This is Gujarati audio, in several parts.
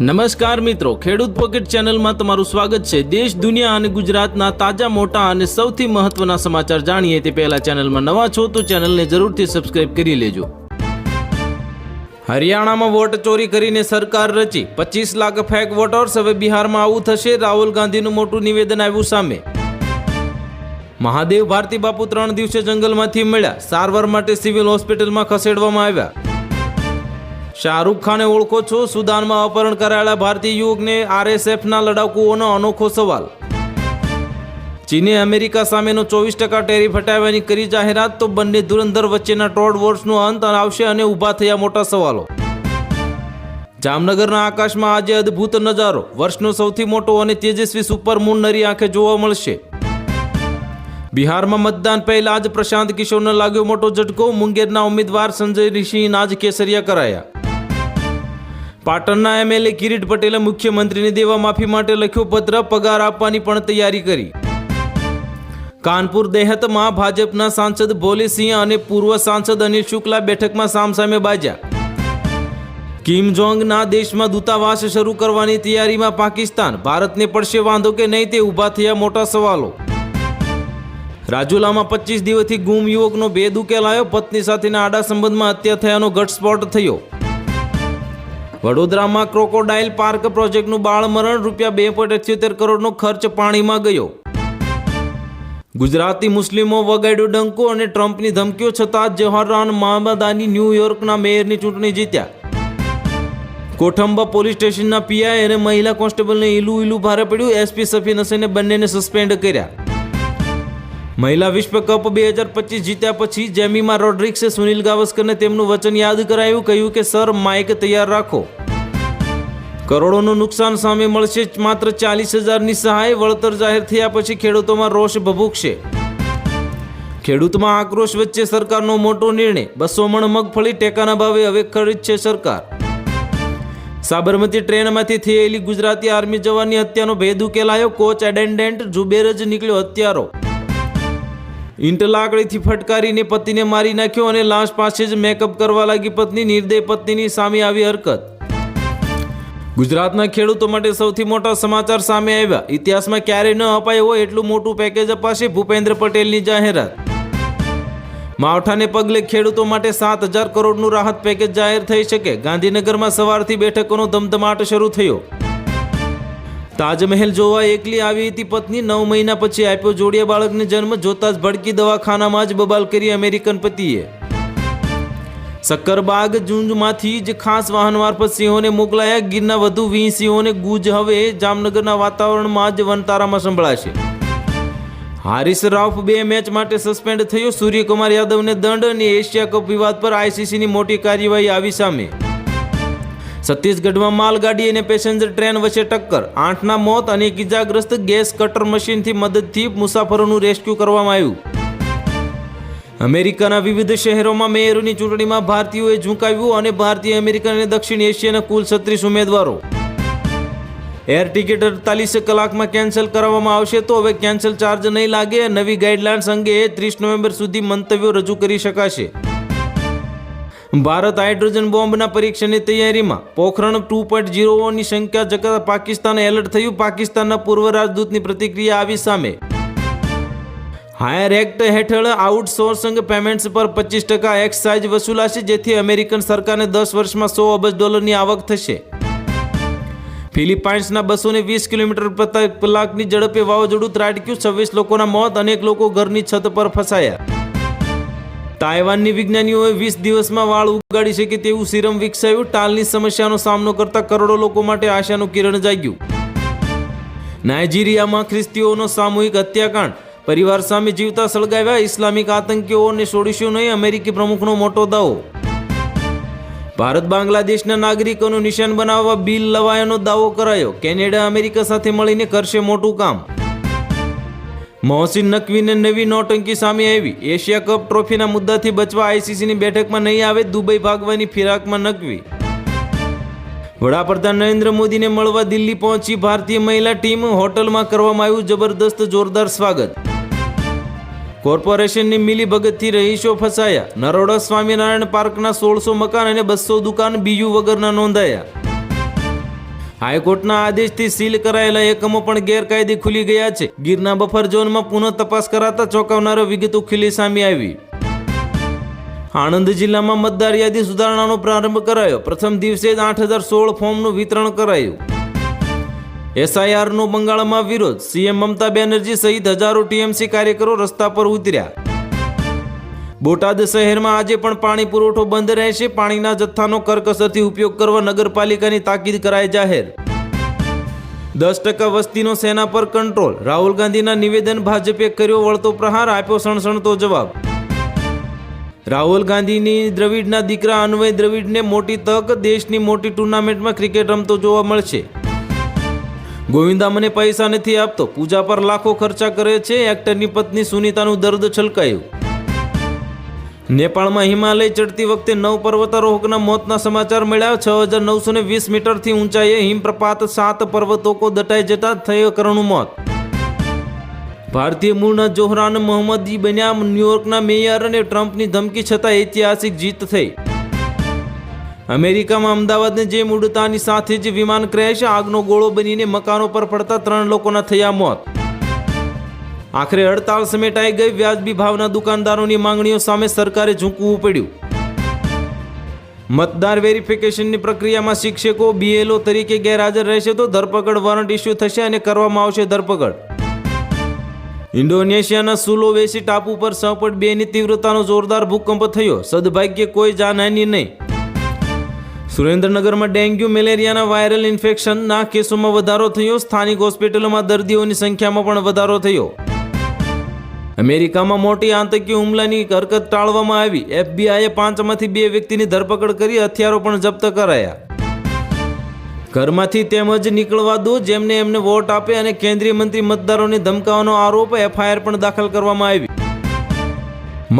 નમસ્કાર મિત્રો, ખેડૂત પોકેટ ચેનલમાં તમારું સ્વાગત છે. દેશ, દુનિયા અને ગુજરાતના તાજા, મોટા અને સૌથી મહત્વના સમાચાર જાણીએ તે પહેલા ચેનલમાં નવા છો તો ચેનલને જરૂરથી સબસ્ક્રાઇબ કરી લેજો. હરિયાણામાં વોટ ચોરી કરીને સરકાર રચી. પચીસ લાખ ફેક વોટર્સ હવે બિહારમાં આવું થશે. રાહુલ ગાંધીનું મોટું નિવેદન આવ્યું સામે. મહાદેવ ભારતી બાપુ ત્રણ દિવસે જંગલમાંથી મળ્યા. સારવાર માટે સિવિલ હોસ્પિટલમાં ખસેડવામાં આવ્યા. શાહરૂખ ખાને ઓળખો છો. સુદાનમાં અપહરણ કરાયેલા ભારતીય યુવકને આરએસએફના લડાકુઓનો અનોખો સવાલ. ચીને અમેરિકા સામેનો ચોવીસ ટકા ટેરિફ હટાવવાની કરી જાહેરાત, તો બંને ધુરંધર વચ્ચેના ટોડ વોર્સનો અંત આવશે અને ઊભા થયા મોટા સવાલો. જામનગરના આકાશમાં આજે અદ્ભુત નજારો. વર્ષનો સૌથી મોટો અને તેજસ્વી સુપરમૂન નરી આંખે જોવા મળશે. બિહારમાં મતદાન પહેલા જ પ્રશાંત કિશોરને લાગ્યો મોટો ઝટકો. મુંગેરના ઉમેદવાર સંજય ઋષિના જ કેસરિયા કરાયા. પાટણના એમએલએ કિરીટ પટેલે મુખ્યમંત્રીને દેવા માફી માટે લખ્યો પત્ર, પગાર આપવાની પણ તૈયારી કરી. કાનપુર દેહતમાં ભાજપના સાંસદ ભોલેસિંહ અને પૂર્વ સાંસદ અનિલ શુક્લા બેઠકમાં સામસામે બાજ્યા કિમ જોંગના દેશમાં દૂતાવાસ શરૂ કરવાની તૈયારીમાં પાકિસ્તાન. ભારતને પડશે વાંધો કે નહીં તે ઊભા થયા મોટા સવાલો. રાજુલામાં પચીસ દિવસથી ગુમ યુવકનો ભેદ ઉકેલાયો. પત્ની સાથેના આડા સંબંધમાં હત્યા થયાનો ઘટસ્ફોટ થયો. વડોદરામાં ક્રોકોડાઇલ પાર્ક પ્રોજેક્ટનું બાળમરણ રૂપિયા બે પોઈન્ટ અઠ્યોતેર કરોડનો ખર્ચ પાણીમાં ગયો. ગુજરાતી મુસ્લિમો વગાડ્યો ડંકો અને ટ્રમ્પની ધમકીઓ છતાં જવાહરલાલ મહામદાની ન્યૂયોર્કના મેયરની ચૂંટણી જીત્યા. કોઠંબા પોલીસ સ્ટેશનના પીઆઈ અને મહિલા કોન્સ્ટેબલને ઈલું ઈલું ભારે પડ્યું. એસપી સફી હસેને બંનેને સસ્પેન્ડ કર્યા. મહિલા વિશ્વ કપ બે હજાર પચીસ જીત્યા પછી જેમીમાં રોડ્રિક્સે સુનિલ ગાવસ્કરને તેમનું વચન યાદ કરાયું, કહ્યું કે, સર, માઇક તૈયાર રાખો. કરોડોનું નુકસાન સામે મળશે, માત્ર ચાલીસ હજારની સહાય વળતર જાહેર થયા પછી ખેડૂતોમાં રોષ ભભૂકશે. ખેડૂતમાં આક્રોશ વચ્ચે સરકારનો મોટો નિર્ણય. બસો મણ મગફળી ટેકાના ભાવે હવે ખરીદશે સરકાર. સાબરમતી ટ્રેનમાંથી થયેલી ગુજરાતી આર્મી જવાનની હત્યાનો ભેદ ઉકેલાયો, કોચ એટેન્ડન્ટ જુબેર જ નીકળ્યો હત્યારો. ઈંટ લાકડીથી ફટકારીને પતિને મારી નાખ્યો અને લાશ પાસે જ મેકઅપ કરવા લાગી પત્ની નિર્દય પત્નીની સામે આવી હરકત. ગુજરાતના ખેડૂતો માટે સૌથી મોટા સમાચાર સામે આવ્યા. ઇતિહાસમાં ક્યારેય ન અપાય હોય એટલું મોટું પેકેજ અપાશે ભૂપેન્દ્ર પટેલની જાહેરાત. માવઠાને પગલે ખેડૂતો માટે સાત હજાર કરોડનું રાહત પેકેજ જાહેર થઈ શકે. ગાંધીનગરમાં સવારથી બેઠકોનો ધમધમાટ શરૂ થયો. તાજમહેલ જોવા એકલી આવી હતી પત્ની. નવ મહિના પછી આપ્યો જોડિયા બાળકને જન્મ, જોતા જ ભડકી દવાખાનામાં જ બબાલ કરી અમેરિકન પતિએ. સક્કરબાગ જુંજમાંથી જ ખાસ વાહનવાર પર સિંહોને મોકલાયા. ગીરના વધુ વીસ સિંહોને ગુજ હવે જામનગરના વાતાવરણમાં જ વનતારામાં સંભળાશે. હારિસ રાઉફ બે મેચ માટે સસ્પેન્ડ થયો. સૂર્યકુમાર યાદવને દંડ અને એશિયા કપ વિવાદ પર આઈસીસીની મોટી કાર્યવાહી આવી સામે. છત્તીસગઢમાં માલગાડી અને પેસેન્જર ટ્રેન વચ્ચે ટક્કર. આઠના મોત અને ઇજાગ્રસ્ત ગેસ કટર મશીનથી મદદથી મુસાફરોનું રેસ્ક્યુ કરવામાં આવ્યું. અમેરિકાના વિવિધ શહેરોમાં મેયરોની ચૂંટણીમાં ભારતીયોએ ઝુંકાવ્યું અને ભારતીય અમેરિકન અને દક્ષિણ એશિયાના કુલ છત્રીસ ઉમેદવારો. એર ટિકિટ અડતાલીસ કલાકમાં કેન્સલ કરાવવામાં આવશે તો હવે કેન્સલ ચાર્જ નહીં લાગે. નવી ગાઈડલાઇન્સ અંગે ત્રીસ નવેમ્બર સુધી મંતવ્યો રજૂ કરી શકાશે. ભારત હાઇડ્રોજન બોમ્બના પરીક્ષણની તૈયારીમાં પોખરણ ટુ પોઈન્ટ ઝીરોની સંખ્યા જકાતા પાકિસ્તાન એલર્ટ થયું. પાકિસ્તાનના પૂર્વ રાજદૂતની પ્રતિક્રિયા આવી સામે. હાયર એક્ટ હેઠળ આઉટસોર્સિંગ પેમેન્ટ્સ પર પચીસ ટકા એક્સાઇઝ વસૂલાશે, જેથી અમેરિકન સરકારને દસ વર્ષમાં સો અબજ ડોલરની આવક થશે. ફિલિપાઇન્સના બસો ને વીસ કિલોમીટર પ્રતિ કલાકની ઝડપે વાવાઝોડું ત્રાટક્યું. છવ્વીસ લોકોના મોત, અનેક લોકો ઘરની છત પર ફસાયા. તાઇવાનની વિજ્ઞાનીઓએ વીસ દિવસમાં વાળ ઉગાડી શકે તેવું સિરમ વિકસાવ્યું? ટાલની સમસ્યાનો સામનો કરતા કરોડો લોકો માટે આશાનું કિરણ જાગ્યું. નાઇજીરિયામાં ખ્રિસ્તીઓનો સામૂહિક હત્યાકાંડ. પરિવાર સામે જીવતા સળગાવ્યા ઇસ્લામિક આતંકીઓને છોડીશું નહીં, અમેરિકી પ્રમુખનો મોટો દાવો. ભારત બાંગ્લાદેશના નાગરિકોનું નિશાન બનાવવા બિલ લવાયાનો દાવો કરાયો. કેનેડા, અમેરિકા સાથે મળીને કરશે મોટું કામ. મોહસિન નકવીને નવી નોટંકી સામે આવી. એશિયા કપ ટ્રોફીના મુદ્દાથી બચવા આઈસીસીની બેઠકમાં નહીં આવે દુબઈ ભાગવાની ફિરાકમાં નકવી. વડાપ્રધાન નરેન્દ્ર મોદીને મળવા દિલ્હી પહોંચી ભારતીય મહિલા ટીમ હોટલમાં કરવામાં આવ્યું જબરદસ્ત જોરદાર સ્વાગત. કોર્પોરેશનની મિલી ભગતથી રહીશો ફસાયા. નરોડા સ્વામિનારાયણ પાર્કના સોળસો મકાન અને બસો દુકાન બીજું વગરના નોંધાયા. હાઈકોર્ટના આદેશથી સીલ કરાયેલા એકમો પણ ગેરકાયદે ખુલી ગયા છે. ગીરના બફર ઝોનમાં પુનઃ તપાસ કરાતા ચોંકાવનારો વિગતો ખીલી સામે આવી. આણંદ જિલ્લામાં મતદાર યાદી સુધારણાનો પ્રારંભ કરાયો. પ્રથમ દિવસે જ આઠ હજાર સોળ ફોર્મનું વિતરણ કરાયું. એસઆઈઆરનો બંગાળમાં વિરોધ. સીએમ મમતા બેનર્જી સહિત હજારો ટીએમસી કાર્યકરો રસ્તા પર ઉતર્યા. બોટાદ શહેરમાં આજે પણ પાણી પુરવઠો બંધ રહેશે. પાણીના જથ્થાનો કરકસરથી ઉપયોગ કરવા નગરપાલિકાની તાકીદ કરાય જાહેર. દસ ટકા વસ્તીનો સેના પર કંટ્રોલ. રાહુલ ગાંધીના નિવેદન ભાજપે કર્યો, વળતો પ્રહાર, આપ્યો સણસણતો જવાબ. રાહુલ ગાંધીની દ્રવિડના દીકરા અન્વય દ્રવિડને મોટી તક, દેશની મોટી ટુર્નામેન્ટમાં ક્રિકેટ રમતો જોવા મળશે. ગોવિંદા મને પૈસા નથી આપતો. પૂજા પર લાખો ખર્ચા કરે છે. એક્ટરની પત્ની સુનીતાનું દર્દ છલકાયું. નેપાળમાં હિમાલય ચડતી વખતે નવ પર્વતારોહકના મોતના સમાચાર મળ્યા. છ હજાર નવસો ને વીસ મીટરથી ઊંચાઈએ હિમપ્રપાત સાત પર્વતોકો દટાઈ જતા થયો કરણું મોત. ભારતીય મૂળના જોહરાન મોહમ્મદી બન્યા ન્યુયોર્કના મેયર અને ટ્રમ્પની ધમકી છતાં ઐતિહાસિક જીત થઈ. અમેરિકામાં અમદાવાદને જેમ ઉડતાની સાથે જ વિમાન ક્રેશ, આગનો ગોળો બનીને મકાનો પર પડતા ત્રણ લોકોના થયા મોત. આખરે હડતાળ સમેટાઈ ગઈ વ્યાજબી ભાવના દુકાનદારોની માંગણીઓ સામે સરકારે ઝૂંકવું પડ્યું. મતદાર વેરિફિકેશનની પ્રક્રિયામાં શિક્ષકો બીએલઓ તરીકે ગેરહાજર રહેશે તો ધરપકડ વોરંટ ઇસ્યુ થશે અને કરવામાં આવશે ધરપકડ. ઇન્ડોનેશિયાના સુલોવેસી ટાપુ પર છ પોઈન્ટ બેની તીવ્રતાનો જોરદાર ભૂકંપ થયો. સદભાગ્યે કોઈ જાનહાની નહીં. સુરેન્દ્રનગરમાં ડેન્ગ્યુ, મેલેરિયાના વાયરલ ઇન્ફેક્શનના કેસોમાં વધારો થયો. સ્થાનિક હોસ્પિટલોમાં દર્દીઓની સંખ્યામાં પણ વધારો થયો. અમેરિકામાં મોટી આતંકી હુમલાની હરકત ટાળવામાં આવી. એફબીઆઈએ પાંચમાંથી બે વ્યક્તિની ધરપકડ કરી હથિયારો પણ જપ્ત કરાયા. ઘરમાંથી તેમજ નીકળવા દો જેમને એમને વોટ આપે અને કેન્દ્રીય મંત્રી મતદારોને ધમકાવવાનો આરોપ એફઆઈઆર પણ દાખલ કરવામાં આવી.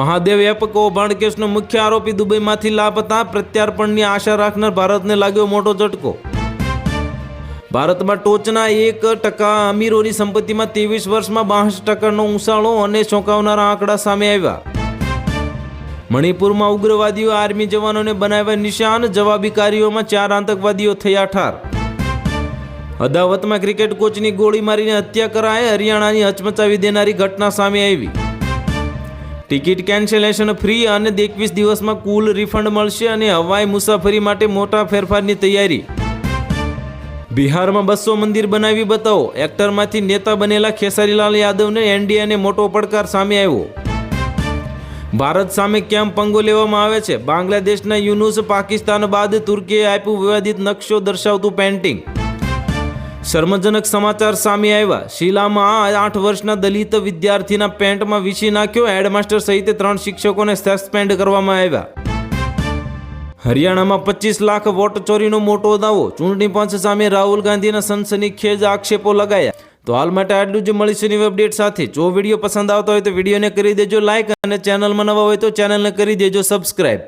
મહાદેવ એપ કૌભાંડ કેસનો મુખ્ય આરોપી દુબઈમાંથી લાપતા પ્રત્યાર્પણની આશા રાખનાર ભારતને લાગ્યો મોટો ઝટકો. ભારતમાં ટોચના એક ટકા અમીરોની સંપત્તિમાં ત્રેવીસ વર્ષમાં બાસઠ ટકાનો ઉછાળો અને ચોંકાવનારા આંકડા સામે આવ્યા. મણિપુરમાં ઉગ્રવાદીઓ આર્મી જવાનોને બનાવ્યા નિશાન જવાબી કાર્યોમાં ચાર આતંકવાદીઓ થયા ઠાર. અદાવતમાં ક્રિકેટ કોચની ગોળી મારીને હત્યા કરાય હરિયાણાની હચમચાવી દેનારી ઘટના સામે આવી. ટિકિટ કેન્સલેશન ફ્રી અને એકવીસ દિવસમાં કુલ રિફંડ મળશે અને હવાઈ મુસાફરી માટે મોટા ફેરફારની તૈયારી. બિહારમાં બસો મંદિર બનાવી બતાવો. એક્ટરમાંથી નેતા બનેલા ખેસારીલાલ યાદવને એનડીએને મોટો પડકાર સામે આવ્યો. ભારત સામે કેમ પંગો લેવામાં આવે છે? બાંગ્લાદેશના યુનુસ પાકિસ્તાન બાદ તુર્કીએ આપ્યું વિવાદિત નકશો દર્શાવતું પેન્ટિંગ શર્મજનક સમાચાર સામે આવ્યા. શિલામાં આઠ વર્ષના દલિત વિદ્યાર્થીના પેન્ટમાં વીસી નાખ્યો. હેડમાસ્ટર સહિત ત્રણ શિક્ષકોને સસ્પેન્ડ કરવામાં આવ્યા. હરિયાણામાં પચીસ લાખ વોટ ચોરીનો મોટો દાવો. ચૂંટણી પંચ સામે રાહુલ ગાંધીના સનસનીખેજ આક્ષેપો લગાયા. તો હાલ માટે આટલું જ મળીશું નવી અપડેટ સાથે. જો વીડિયો પસંદ આવતો હોય તો વિડીયોને કરી દેજો લાઇક અને ચેનલમાં નવા હોય તો ચેનલને કરી દેજો સબસ્ક્રાઈબ